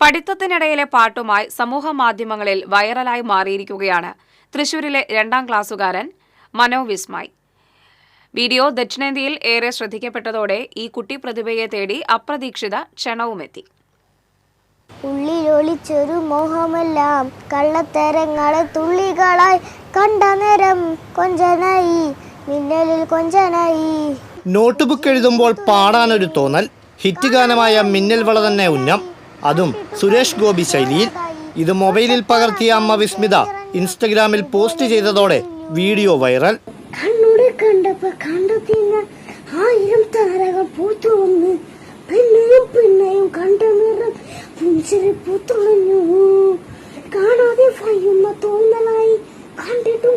പഠിത്തത്തിനിടയിലെ പാട്ടുമായി സമൂഹ മാധ്യമങ്ങളിൽ വൈറലായി മാറിയിരിക്കുകയാണ്. തൃശൂരിലെ രണ്ടാം ക്ലാസ്സുകാരൻ മനോ വിസ്മയ്. വീഡിയോ ദക്ഷിണേന്ത്യയിൽ ഏറെ ശ്രദ്ധിക്കപ്പെട്ടതോടെ ഈ കുട്ടി പ്രതിഭയെ തേടി അപ്രതീക്ഷിത ക്ഷണവുമെത്തി. ഉള്ളിലൊളിച്ചൊരു മോഹമെല്ലാം കള്ളത്തരങ്ങളെ തുള്ളികളായി കണ്ട നേരം കൊഞ്ചനായി മിന്നലിൽ കൊഞ്ചനായി. നോട്ട്ബുക്ക് എഴുതുമ്പോൾ പാടാനൊരു തോന്നൽ ഹിറ്റ് ഗാനമായ മിന്നൽ വള തന്നെ ഉന്നം. അതും സുരേഷ് ഗോപി ശൈലിയിൽ. ഇത് മൊബൈലിൽ പകർത്തിയ അമ്മ വിസ്മിത ഇൻസ്റ്റഗ്രാമിൽ പോസ്റ്റ് ചെയ്തതോടെ വീഡിയോ വൈറൽ. ആയിരം താരകൾ പൂത്തു പിന്നെയും പിന്നെയും കണ്ട കാണാതെ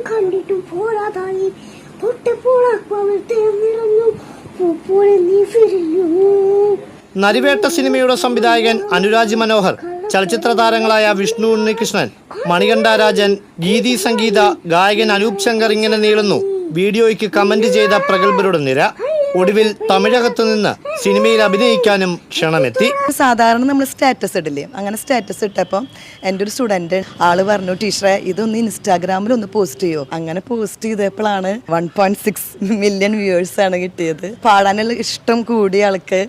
കണ്ടിട്ടും പോരാതായി. നീ നരിവേട്ട സിനിമയുടെ സംവിധായകൻ അനുരാജ് മനോഹർ ചലച്ചിത്ര താരങ്ങളായ വിഷ്ണു ഉണ്ണികൃഷ്ണൻ മണികണ്ഠ രാജൻ ഗീതി സംഗീത ഗായകൻ അനൂപ് ശങ്കർ ഇങ്ങനെ നീളുന്നു. വീഡിയോയ്ക്ക് കമന്റ് ചെയ്ത പ്രഗത്ഭരുടെ നിര ഒടുവിൽ തമിഴകത്തു നിന്ന് സിനിമയിൽ അഭിനയിക്കാനും ക്ഷണമെത്തി. സാധാരണ നമ്മൾ സ്റ്റാറ്റസ് ഇടില്ലേ? അങ്ങനെ സ്റ്റാറ്റസ് ഇട്ടപ്പോൾ എന്റെ ഒരു സ്റ്റുഡന്റ് ആൾ പറഞ്ഞു ടീച്ചറെ ഇതൊന്ന് ഇൻസ്റ്റാഗ്രാമിൽ ഒന്ന് പോസ്റ്റ് ചെയ്യോ? അങ്ങനെ പോസ്റ്റ് ചെയ്തപ്പോഴാണ് one point six million viewers ആണ് കിട്ടിയത്. പാടാനുള്ള ഇഷ്ടം കൂടിയ ആൾക്ക്.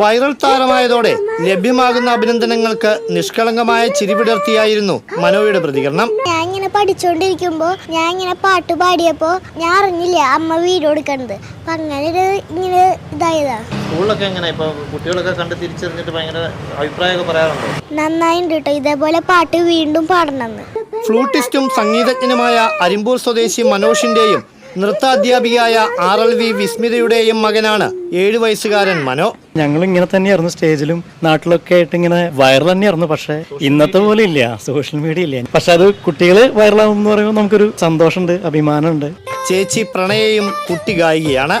വൈറൽ താരമായതോടെ ലഭ്യമാകുന്ന അഭിനന്ദനങ്ങൾക്ക് നിഷ്കളങ്കമായ ചിരിവിടർത്തിയായിരുന്നു മനോയുടെ പ്രതികരണം. ഞാൻ ഇങ്ങനെ പഠിച്ചോണ്ടിരിക്കുമ്പോ ഞാൻ ഇങ്ങനെ പാട്ട് പാടിയപ്പോ ഞാൻ അറിഞ്ഞില്ല അമ്മ വീഡിയോ എടുക്കണത് അപ്പൊ അങ്ങനെ ഒരു ഇങ്ങനെ ഇതായതാ. സ്കൂളിലൊക്കെ എങ്ങനെ? ഇപ്പൊ കുട്ടികളൊക്കെ കണ്ട് തിരിച്ചറിഞ്ഞിട്ട് ഭയങ്കര അഭിപ്രായമൊക്കെ പറയാറുണ്ടോ? നന്നായിണ്ട് കേട്ടോ ഇതേപോലെ പാട്ട് വീണ്ടും പാടണമെന്ന് ഫ്ലൂട്ടിസ്റ്റും സംഗീതജ്ഞനുമായ അരിമ്പൂർ സ്വദേശി മനോഷിന്റെയും നൃത്താധ്യാപികയായ ആർ എൽ വി വിസ്മിതയുടെയും മകനാണ് ഏഴു വയസ്സുകാരൻ മനോ. ഞങ്ങൾ ഇങ്ങനെ തന്നെയായിരുന്നു സ്റ്റേജിലും നാട്ടിലൊക്കെ ആയിട്ട് ഇങ്ങനെ വൈറൽ തന്നെയായിരുന്നു പക്ഷേ ഇന്നത്തെ പോലെ ഇല്ല സോഷ്യൽ മീഡിയ ഇല്ല. പക്ഷെ അത് കുട്ടികൾ വൈറലാവും എന്ന് പറയുമ്പോൾ നമുക്കൊരു സന്തോഷമുണ്ട് അഭിമാനമുണ്ട്. ചേച്ചി പ്രണയയും കുട്ടി ഗായികയാണ്.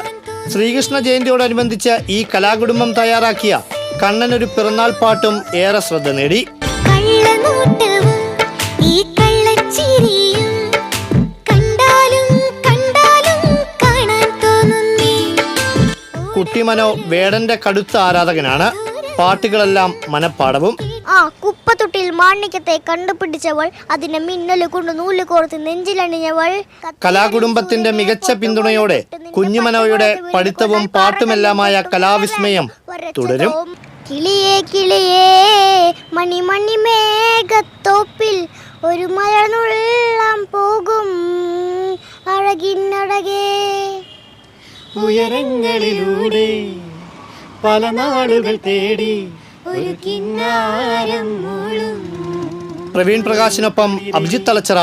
ശ്രീകൃഷ്ണ ജയന്തിയോടനുബന്ധിച്ച് ഈ കലാകുടുംബം തയ്യാറാക്കിയ കണ്ണനൊരു പിറന്നാൾ പാട്ടും ഏറെ ശ്രദ്ധ നേടി. കള്ളനോട്ടവും ഈ കുട്ടി മനോ വേടന്റെ കടുത്ത ആരാധകനാണ്. പാട്ടുകളെല്ലാം മനപ്പാടവും. ആ കുപ്പത്തൊട്ടിൽ മാണിക്യത്തെ കണ്ടുപിടിച്ചവൾ അതിനെ മിന്നൽ കൊണ്ട് നൂൽ കോർത്ത് നെഞ്ചിലണിഞ്ഞവൾ കലാകുടുംബത്തിന്റെ മികച്ച പിന്തുണയോടെ കുഞ്ഞുമനോയുടെ പഠിത്തവും പാട്ടുമെല്ലാമായ കലാവിസ്മയം തുടരും. കിളിയേ കിളിയേ മണി മണി മേഘത്തോപ്പിൽ ഒരു മഴനുള്ളാൻ പോകും. അഴകിന്നഴകേ ഉയരങ്ങളിലൂടെ പല നാടുകൾ തേടി ഒരു കിന്നാരം Praveen പ്രകാശിനൊപ്പം Abhijith Thalachara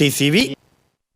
T C V.